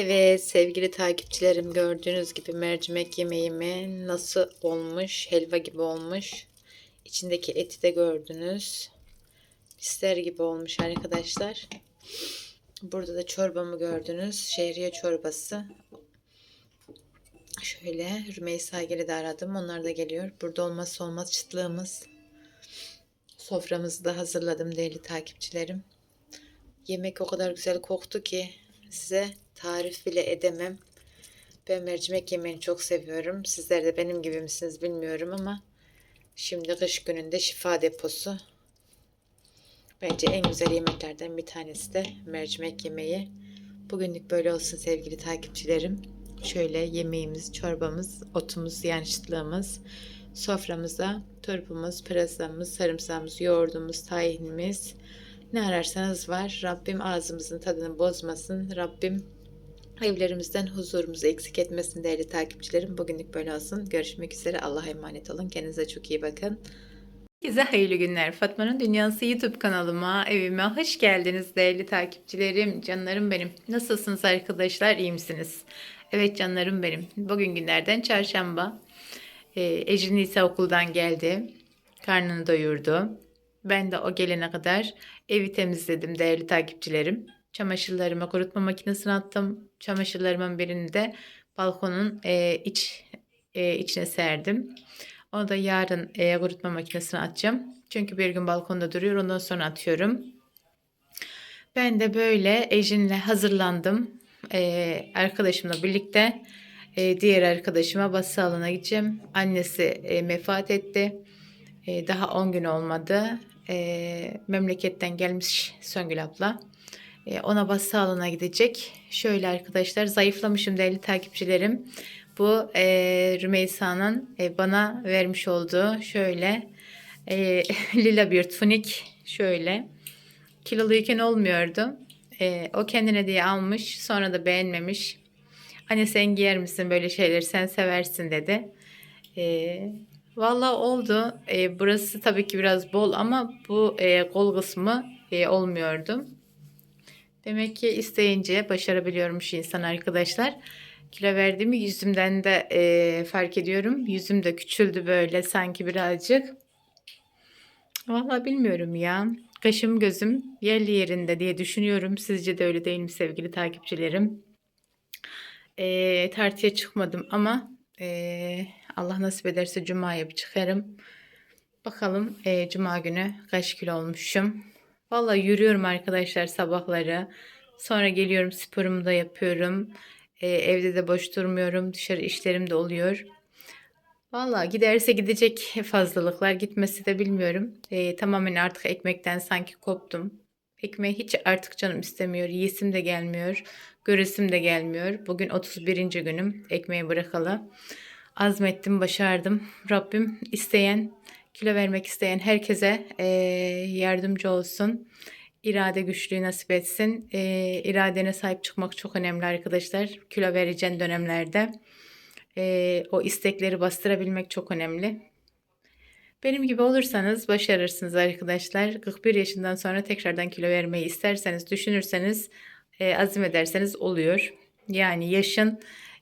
Evet sevgili takipçilerim gördüğünüz gibi mercimek yemeğimi nasıl olmuş? Helva gibi olmuş. İçindeki eti de gördünüz. Pisler gibi olmuş arkadaşlar. Burada da çorbamı gördünüz. Şehriye çorbası. Şöyle Rümeysa Gel'i de aradım. Onlar da geliyor. Burada olmazsa olmaz çıtlığımız. Soframızı da hazırladım değerli takipçilerim. Yemek o kadar güzel koktu ki size tarif bile edemem. Ben mercimek yemeğini çok seviyorum. Sizler de benim gibi misiniz bilmiyorum ama şimdi kış gününde şifa deposu. Bence en güzel yemeklerden bir tanesi de mercimek yemeği. Bugünlük böyle olsun sevgili takipçilerim. Şöyle yemeğimiz, çorbamız, otumuz, yani çıtlığımız, soframıza turpumuz, pırasamız, sarımsağımız, yoğurdumuz, tahinimiz, ne ararsanız var. Rabbim ağzımızın tadını bozmasın. Rabbim evlerimizden huzurumuzu eksik etmesin değerli takipçilerim. Bugünlük böyle olsun. Görüşmek üzere. Allah'a emanet olun. Kendinize çok iyi bakın. Herkese hayırlı günler. Fatma'nın Dünyası YouTube kanalıma, evime hoş geldiniz değerli takipçilerim, canlarım benim. Nasılsınız arkadaşlar, iyi misiniz? Evet canlarım benim. Bugün günlerden çarşamba. Ee, Ecrin Nisa okuldan geldi. Karnını doyurdu. Ben de o gelene kadar evi temizledim değerli takipçilerim. Çamaşırlarımı kurutma makinesine attım. Çamaşırlarımın birini de balkonun e, iç e, içine serdim. Onu da yarın e, kurutma makinesine atacağım. Çünkü bir gün balkonda duruyor. Ondan sonra atıyorum. Ben de böyle Ejin'le hazırlandım. E, arkadaşımla birlikte e, diğer arkadaşıma bas sağlığına gideceğim. Annesi e, vefat etti. E, daha 10 gün olmadı. E, memleketten gelmiş Söngül abla. E, ona bas sağlığına gidecek. Şöyle arkadaşlar zayıflamışım değerli takipçilerim. Bu e, Rümeysa'nın e, bana vermiş olduğu şöyle e, lila bir tunik şöyle kiloluyken olmuyordu. E, o kendine diye almış sonra da beğenmemiş. Anne sen giyer misin böyle şeyleri sen seversin dedi. E, Valla oldu. E, burası tabii ki biraz bol ama bu e, kol kısmı e, olmuyordu. Demek ki isteyince başarabiliyormuş insan arkadaşlar. Kilo verdiğimi yüzümden de e, fark ediyorum. Yüzüm de küçüldü böyle sanki birazcık. Valla bilmiyorum ya. Kaşım gözüm yerli yerinde diye düşünüyorum. Sizce de öyle değil mi sevgili takipçilerim? E, tartıya çıkmadım ama e, Allah nasip ederse Cuma'ya bir çıkarım. Bakalım e, Cuma günü kaç kilo olmuşum. Valla yürüyorum arkadaşlar sabahları. Sonra geliyorum sporumu da yapıyorum. E, evde de boş durmuyorum. Dışarı işlerim de oluyor. Valla giderse gidecek fazlalıklar gitmesi de bilmiyorum. E, tamamen artık ekmekten sanki koptum. Ekmeği hiç artık canım istemiyor. Yiyesim de gelmiyor. Göresim de gelmiyor. Bugün 31. günüm ekmeği bırakalı. Azmettim, başardım. Rabbim isteyen, kilo vermek isteyen herkese e, yardımcı olsun. İrade güçlüğü nasip etsin. E, iradene sahip çıkmak çok önemli arkadaşlar. Kilo vereceğin dönemlerde. E, o istekleri bastırabilmek çok önemli. Benim gibi olursanız başarırsınız arkadaşlar. 41 yaşından sonra tekrardan kilo vermeyi isterseniz, düşünürseniz, e, azim ederseniz oluyor. Yani yaşın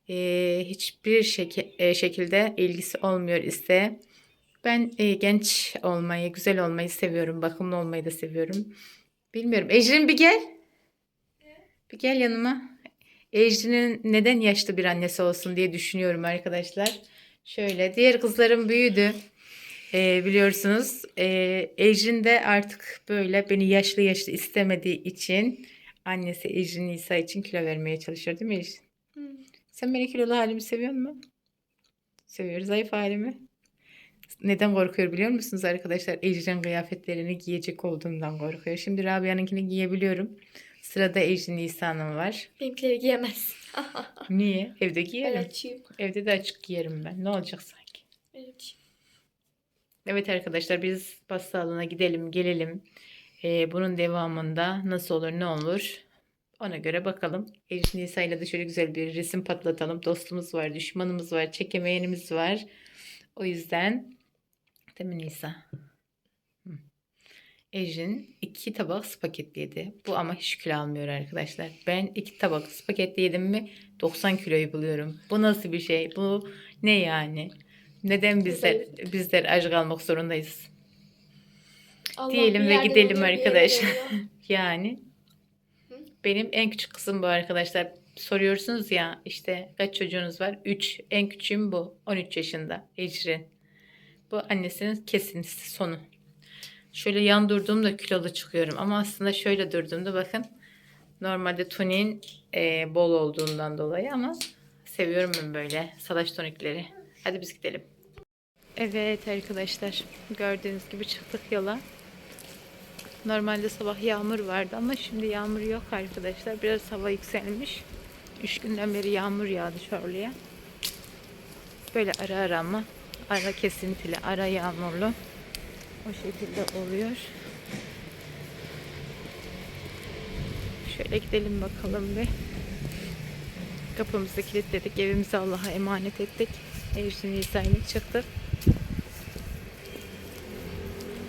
e, hiçbir şeki, e, şekilde ilgisi olmuyor isteğe. Ben e, genç olmayı, güzel olmayı seviyorum. Bakımlı olmayı da seviyorum. Bilmiyorum. Ecrin bir gel. Bir gel yanıma. Ecrin'in neden yaşlı bir annesi olsun diye düşünüyorum arkadaşlar. Şöyle diğer kızlarım büyüdü. E, biliyorsunuz. E, Ecrin de artık böyle beni yaşlı yaşlı istemediği için annesi Ecrin Nisa için kilo vermeye çalışıyor değil mi Ecrin? Sen beni kilolu halimi seviyor musun? Seviyor. Zayıf halimi. Neden korkuyor biliyor musunuz arkadaşlar? Ecrin kıyafetlerini giyecek olduğumdan korkuyor. Şimdi Rabia'nınkini giyebiliyorum. Sırada Ecrin Nisa'nın var. Benimkileri giyemez. Niye? Evde Ben giyerim. açayım. Evde de açık giyerim ben. Ne olacak sanki? Ben açayım. Evet arkadaşlar biz pasta alana gidelim gelelim. Ee, bunun devamında nasıl olur ne olur ona göre bakalım. Elif Nisa ile de şöyle güzel bir resim patlatalım. Dostumuz var, düşmanımız var, çekemeyenimiz var. O yüzden değil mi Nisa? Ejin iki tabak spagetti yedi. Bu ama hiç kilo almıyor arkadaşlar. Ben iki tabak spagetti yedim mi 90 kiloyu buluyorum. Bu nasıl bir şey? Bu ne yani? Neden bizler bizler aç kalmak zorundayız? Allah Diyelim ve gidelim arkadaşlar. Yani? Benim en küçük kızım bu arkadaşlar. Soruyorsunuz ya işte kaç çocuğunuz var? 3. En küçüğüm bu. 13 yaşında. Ecrin. Bu annesinin kesintisi sonu. Şöyle yan durduğumda kilolu çıkıyorum. Ama aslında şöyle durduğumda bakın. Normalde toniğin e, bol olduğundan dolayı ama seviyorum ben böyle salaş tonikleri. Hadi biz gidelim. Evet arkadaşlar gördüğünüz gibi çıktık yola. Normalde sabah yağmur vardı ama şimdi yağmur yok arkadaşlar. Biraz hava yükselmiş. Üç günden beri yağmur yağdı şöyle. Böyle ara ara ama ara kesintili, ara yağmurlu. O şekilde oluyor. Şöyle gidelim bakalım bir. Kapımızı kilitledik. Evimizi Allah'a emanet ettik. Evsin İsa'yla çıktık.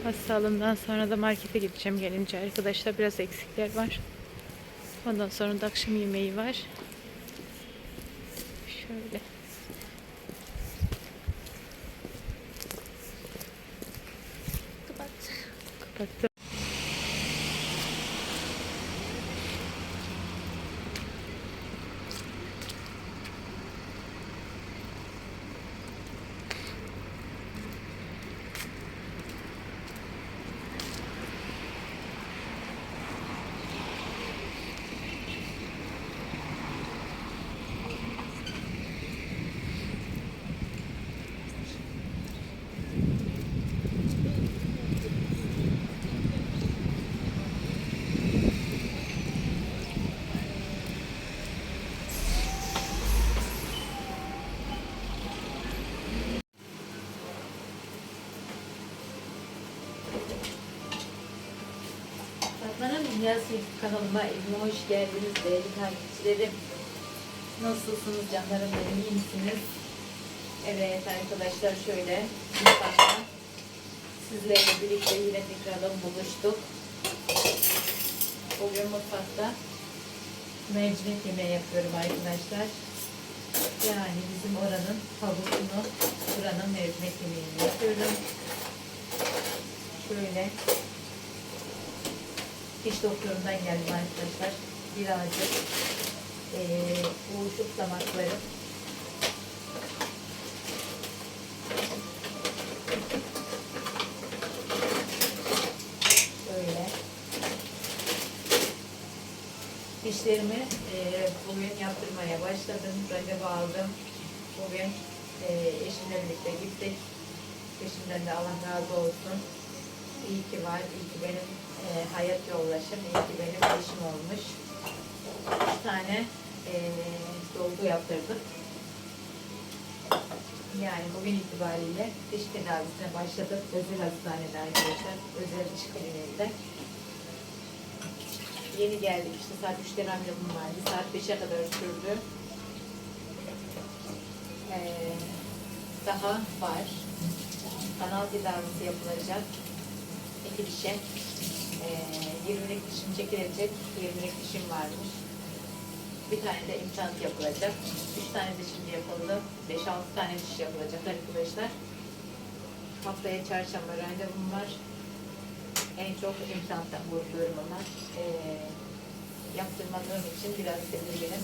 Hastalığımdan sonra da markete gideceğim gelince arkadaşlar biraz eksikler var. Ondan sonra da akşam yemeği var. Şöyle. Kapat. Kapattım. YouTube kanalıma evime hoş geldiniz değerli takipçilerim. Nasılsınız canlarım benim iyi misiniz? Evet arkadaşlar şöyle mutfakta sizlerle birlikte yine tekrardan buluştuk. Bugün mutfakta mercimek yemeği yapıyorum arkadaşlar. Yani bizim oranın tavukunu buranın mercimek yemeğini yapıyorum. Şöyle diş doktorundan geldim arkadaşlar. Birazcık eee uyuşuk damaklarım. Şöyle. Dişlerimi eee bugün yaptırmaya başladım. Randevu aldım. Bugün eee eşimle birlikte gittik. Eşimden de Allah razı olsun. İyi ki var, iyi ki benim e, hayat yoldaşım, iyi ki benim eşim olmuş. Üç tane e, dolgu yaptırdık. Yani bugün itibariyle diş tedavisine başladık. Özel hastanede arkadaşlar, özel diş kliniğinde. Yeni geldik işte saat 3'te randevum vardı. Saat 5'e kadar sürdü. Ee, daha var. Kanal tedavisi yapılacak. İki dişe. Ee, 20'lik dişim çekilecek. 20'lik dişim varmış. Bir tane de implant yapılacak. 3 tane de şimdi yapıldı. 5-6 tane diş yapılacak arkadaşlar. Haftaya çarşamba randevum var. En çok implanttan korkuyorum ama ee, yaptırmadığım için biraz tedirginim.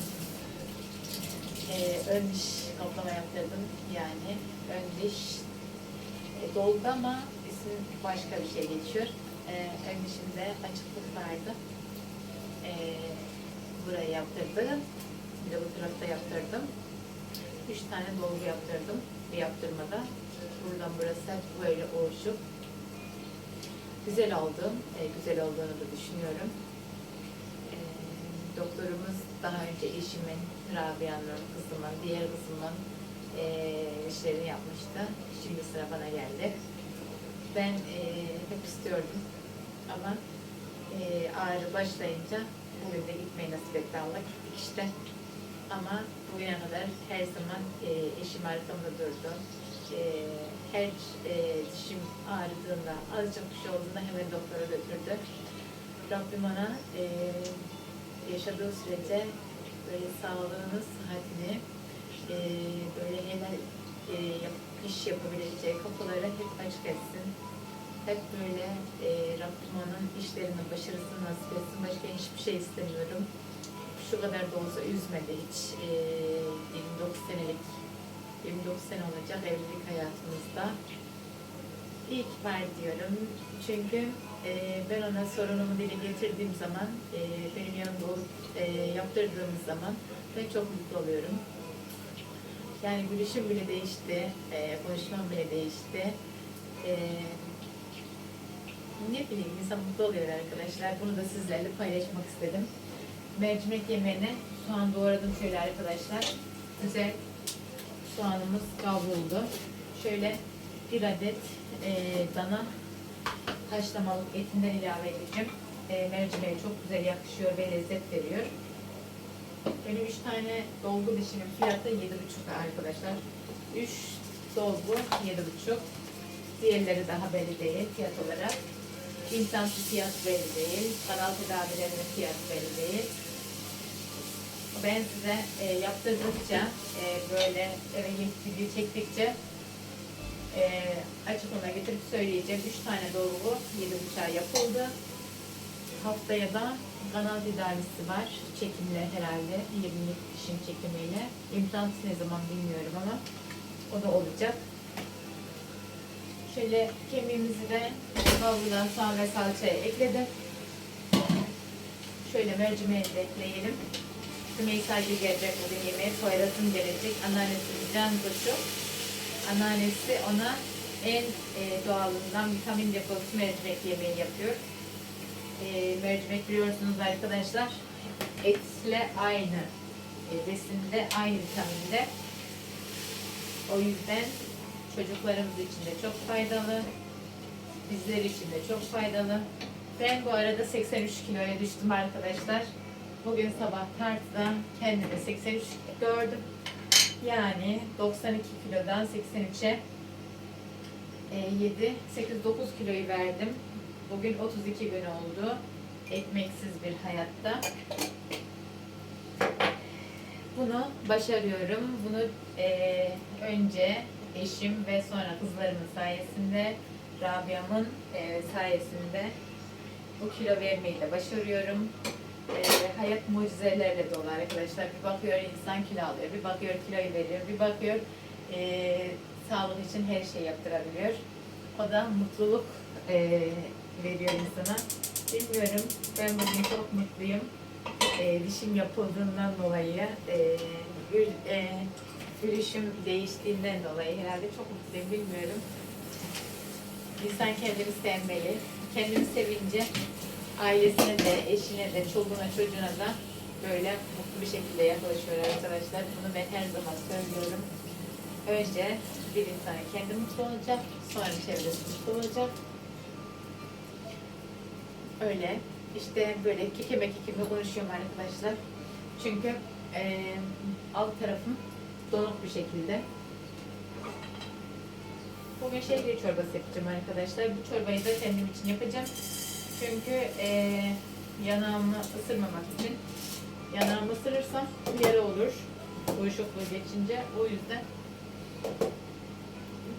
Ee, ön diş kaplama yaptırdım. Yani ön diş e, dolgu ama isim başka bir şey geçiyor. E, ön açıklık vardı. E, burayı yaptırdım. Bir de bu tarafta yaptırdım. Üç tane dolgu yaptırdım bir yaptırmada. Buradan burası hep böyle oluşup güzel oldu. E, güzel olduğunu da düşünüyorum. E, doktorumuz daha önce eşimin, Rabia'nın, kızımın, diğer kızımın e, işlerini yapmıştı. Şimdi sıra bana geldi. Ben e, hep istiyordum ama e, ağrı başlayınca bugün de gitmeyi nasip etti Allah gittik işte. Ama bugüne kadar her zaman e, eşim arkamda durdu. e, her e, dişim ağrıdığında, azıcık bir şey olduğunda hemen doktora götürdü. Rabbim ona e, yaşadığı sürece böyle sağlığını, sıhhatini, e, böyle helal e, iş yapabileceği kapıları hep açık etsin. Hep böyle e, Rabbim onun işlerinin başarısını nasip etsin. Başka hiçbir şey istemiyorum. Şu kadar da olsa üzmedi hiç. E, 29 senelik 29 sene olacak evlilik hayatımızda. İyi ki var diyorum. Çünkü e, ben ona sorunumu dile getirdiğim zaman, e, benim yanımda olup e, yaptırdığımız zaman ben çok mutlu oluyorum. Yani gülüşüm bile değişti, e, konuşmam bile değişti. E, ne bileyim insan mutlu oluyor arkadaşlar. Bunu da sizlerle paylaşmak istedim. Mercimek yemeğine soğan doğradım şöyle arkadaşlar. Güzel soğanımız kavruldu. Şöyle bir adet e, dana haşlamalık etinden ilave edeceğim. E, mercimeğe çok güzel yakışıyor ve lezzet veriyor. Benim üç tane dolgu dişimin fiyatı 7,5 arkadaşlar. 3 dolgu 7,5. Diğerleri daha belli değil fiyat olarak. İmkansız fiyat belli değil. Kanal tedavilerinin fiyat belli değil. Ben size e, yaptırdıkça, e, böyle eve video çektikçe e, açık ona getirip söyleyeceğim. 3 tane dolgu 7,5'a yapıldı. Haftaya da kanal tedavisi var. Çekimle herhalde. 20'lik dişin çekimiyle. İmplantı ne zaman bilmiyorum ama o da olacak. Şöyle kemiğimizi de kavrulan soğan ve salçaya ekledim. Şöyle mercimeği de ekleyelim. Rümeysa Gül gelecek bugün yemeğe. Poyraz'ın gelecek. Anneannesi Can Koçu. Anneannesi ona en e, doğalından vitamin deposu mercimek yemeği yapıyor. E, mercimek biliyorsunuz arkadaşlar etle aynı e, besinde aynı vitaminde. O yüzden çocuklarımız için de çok faydalı. Bizler için de çok faydalı. Ben bu arada 83 kiloya düştüm arkadaşlar. Bugün sabah tartıda kendimi 83 gördüm. Yani 92 kilodan 83'e 7, 8, 9 kiloyu verdim. Bugün 32 gün oldu. Ekmeksiz bir hayatta. Bunu başarıyorum. Bunu eee, önce eşim ve sonra kızlarımın sayesinde, Rabia'mın eee, sayesinde bu kilo vermeyi de başarıyorum. Eee, hayat mucizelerle dolu arkadaşlar. Bir bakıyor insan kilo alıyor, bir bakıyor kiloyu veriyor, bir bakıyor eee sağlık için her şey yaptırabiliyor. O da mutluluk eee, veriyor insana. Bilmiyorum, ben bugün çok mutluyum. Eee dişim yapıldığından dolayı, gül, eee, gülüşüm değiştiğinden dolayı herhalde çok mutluyum, bilmiyorum. İnsan kendini sevmeli. Kendini sevince ailesine de, eşine de, çoluğuna, çocuğuna da böyle mutlu bir şekilde yaklaşıyor arkadaşlar. Bunu ben her zaman söylüyorum. Önce bir insan kendi mutlu olacak, sonra çevresi mutlu olacak. Öyle. İşte böyle kekeme kekeme konuşuyorum arkadaşlar. Çünkü eee alt tarafım donuk bir şekilde. Bugün şehriye çorbası yapacağım arkadaşlar. Bu çorbayı da kendim için yapacağım. Çünkü eee yanağımı ısırmamak için. Yanağımı ısırırsam yara olur. Uyuşukluğu geçince. O yüzden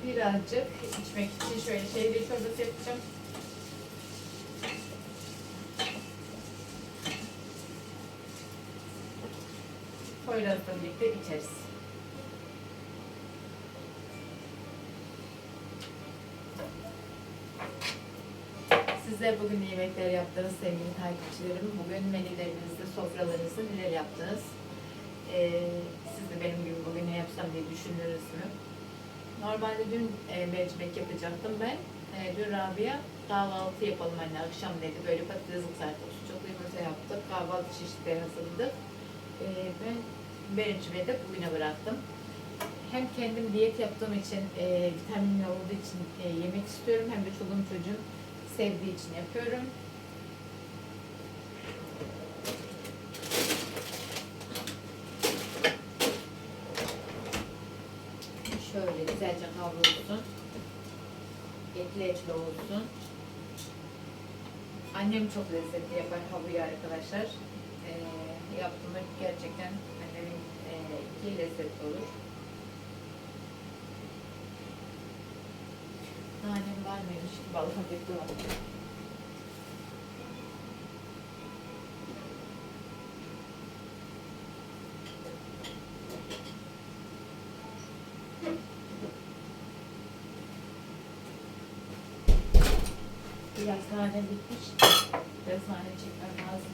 birazcık içmek için şöyle şehriye çorbası yapacağım. Poyraz'la birlikte içeriz. Sizler bugün yemekler yaptınız sevgili takipçilerim. Bugün menülerinizde, sofralarınızda neler yaptınız? Ee, siz de benim gibi bugün ne yapsam diye düşündünüz mü? Normalde dün e, mercimek yapacaktım ben. E, dün Rabia kahvaltı yapalım anne akşam dedi. Böyle patates kızarttık, sucuklu yumurta yaptık, kahvaltı çeşitleri hazırladık. E, ben mercimeği de bugüne bıraktım. Hem kendim diyet yaptığım için, e, vitaminli olduğu için e, yemek istiyorum. Hem de çoluğum çocuğum sevdiği için yapıyorum. Şöyle Güzelce kavrulsun. Etli etli olsun. Annem çok lezzetli yapar havuyu arkadaşlar. Ee, yaptığımda gerçekten annemin e, iki lezzetli olur. Nanem mıymış? Vallahi bekliyorum. Biraz nane bitmiş. Biraz nane çekmem lazım.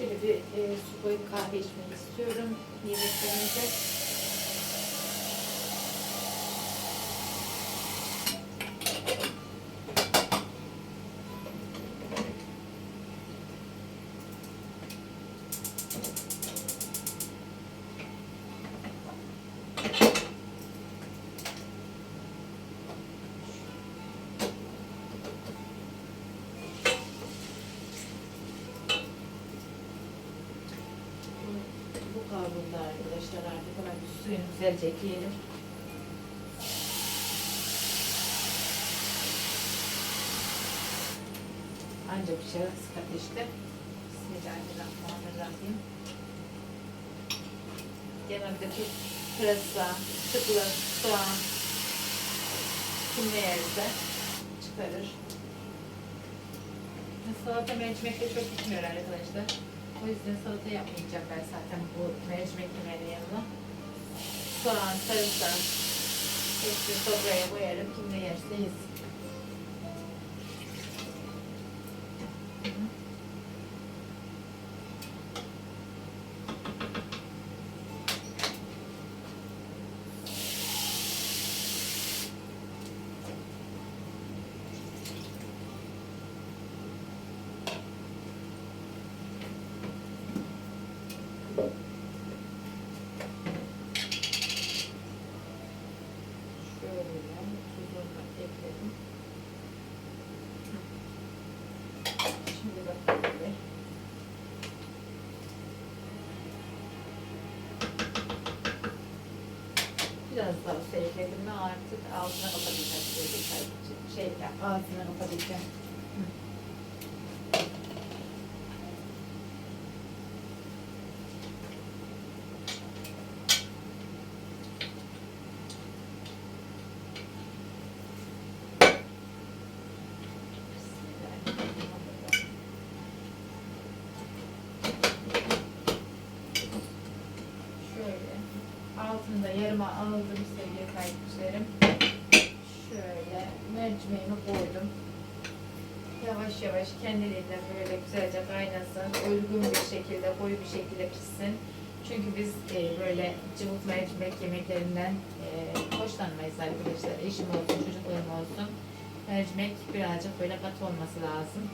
Şöyle. Şöyle bir e, su koyup kahve içmek istiyorum yemeklerimize. Bu kavruldu arkadaşlar artık hemen suyunu güzelce ekleyelim. Ancak bir şey sık ateşte. Bismillahirrahmanirrahim. Genelde bir pırasa, çıplık, soğan, kim ne yerse çıkarır. Salata mercimekle çok gitmiyor arkadaşlar. O yüzden salata yapmayacağım ben zaten bu mercimek yemeğinin yanına. Soğan, sarımsak, hepsini sofraya koyarım. Kim ne yerse yesin. Şöyle tuzunu ekledim. Şimdi bakalım bir. Ekledim mi artık altına kapatacağım. Böyle şey, kapatacağım. Bismillahirrahmanirrahim. Şöyle altında yarıma aldım takipçilerim. Şöyle mercimeğimi koydum. Yavaş yavaş kendiliğinden böyle güzelce kaynasın. Uygun bir şekilde, koyu bir şekilde pişsin. Çünkü biz e, böyle cıvık mercimek yemeklerinden e, hoşlanmayız arkadaşlar. Eşim olsun, çocuklarım olsun. Mercimek birazcık böyle katı olması lazım.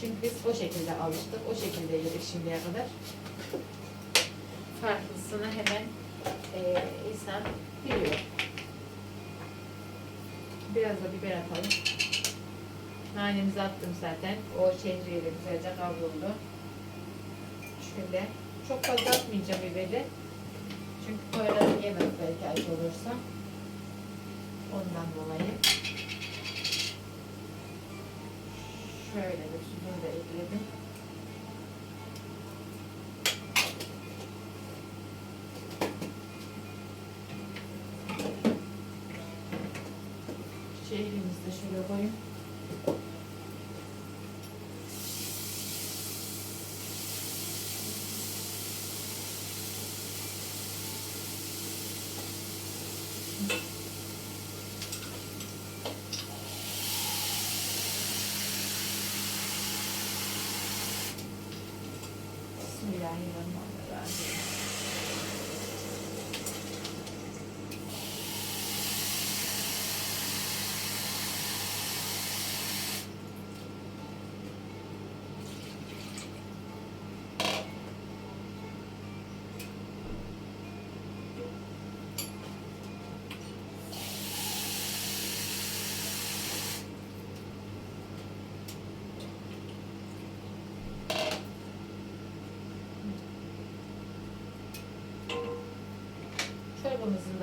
Çünkü biz o şekilde alıştık, o şekilde yedik şimdiye kadar. Farklısını hemen e, insan biliyor. Biraz da biber atalım. Nanemizi attım zaten. O şehriyeyle güzelce kavruldu. Şöyle. Çok fazla atmayacağım biberi. Çünkü koyarım yemez belki acı olursa. Ondan dolayı. Şöyle bir tuzunu da ekledim. 요걸 이런 거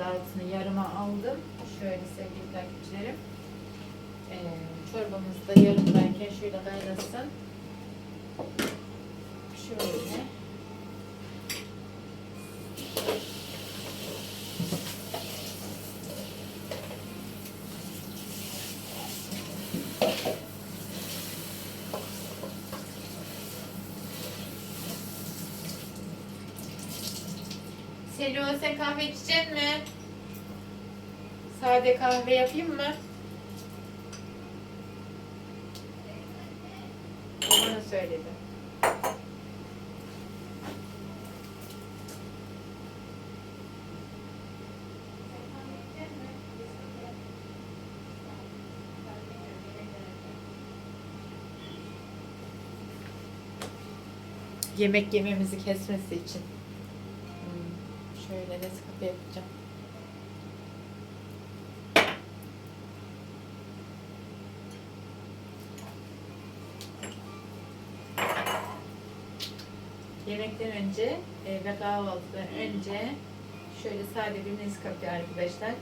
altını yarıma aldım. Şöyle sevgili takipçilerim. Ee, çorbamız da yarımdayken şöyle kaynasın. Şöyle. Selo sen kahve içecek mi? Sade kahve yapayım mı? Bana söyledi. Yemek yememizi kesmesi için. Şöyle Nescafe yapacağım. Yemekten önce e, ve kahvaltıdan önce şöyle sade bir Nescafe arkadaşlar.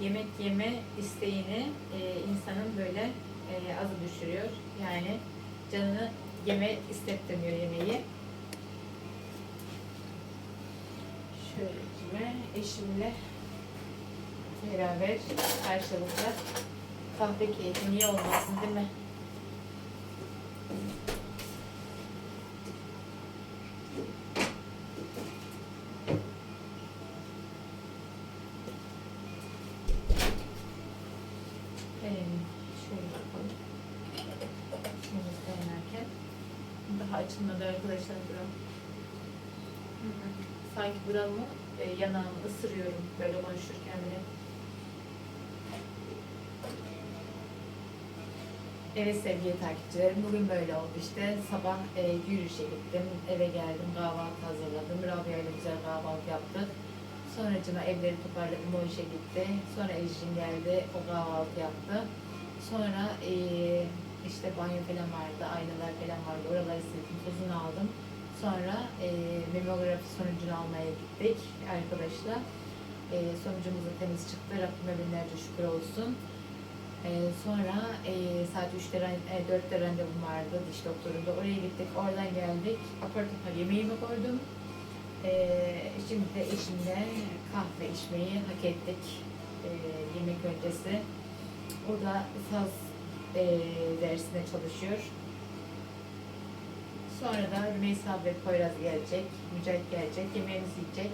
Yemek yeme isteğini e, insanın böyle e, azı düşürüyor. Yani canını yeme istettirmiyor yemeği. Şöyle eşimle beraber karşılıklı kahve keyfi niye olmasın değil mi? Daha açılmadı arkadaşlar. Sanki buramı e, yanağımı ısırıyorum böyle konuşurken bile. Evet sevgili takipçilerim bugün böyle oldu işte. Sabah e, yürüyüşe gittim eve geldim kahvaltı hazırladım. Rabia ile güzel kahvaltı yaptık. Sonracıma evleri toparladım o işe gitti. Sonra Ejrin geldi o kahvaltı yaptı. Sonra e, işte banyo falan vardı aynalar falan vardı oraları sildim tozunu aldım sonra e, memografi sonucunu almaya gittik arkadaşlar e, sonucumuz da temiz çıktı Rabbime binlerce şükür olsun ee, sonra e, saat 3'te, ran- e, 4'te randevum vardı diş doktorunda. Oraya gittik, oradan geldik. Apar topar yemeğimi koydum. Ee, şimdi de eşimle kahve içmeyi hak ettik e, yemek öncesi. O da saz e, dersine çalışıyor. Sonra da Rümeysa ve Poyraz gelecek, Mücahit gelecek, yemeğimizi yiyecek.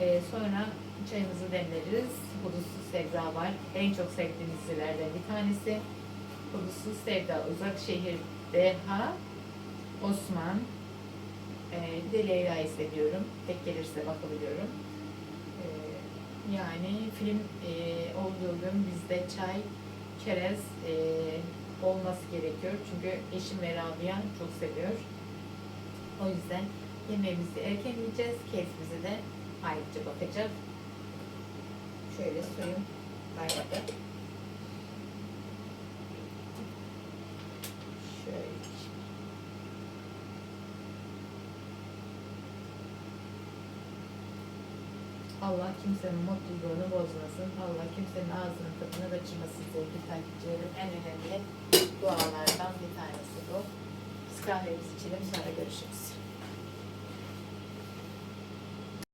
Ee, sonra çayımızı demleriz. Hudutsuz Sevda var. En çok sevdiğimiz dizilerden bir tanesi. Hudutsuz Sevda, Uzak Şehir, Deha, Osman, bir de Leyla'yı seviyorum. Tek gelirse bakabiliyorum. Ee, yani film e, olduğu gün bizde çay, çerez e, olması gerekiyor. Çünkü eşim ve Rabia çok seviyor. O yüzden yemeğimizi erken yiyeceğiz. Keyfimize de ayrıca bakacağız. Şöyle suyum kaynadı. Allah kimsenin mutluluğunu bozmasın. Allah kimsenin ağzının tadını kaçırmasın sevgili takipçilerim. En önemli dualardan bir tanesi bu. Biz kahvemizi içelim sonra görüşürüz.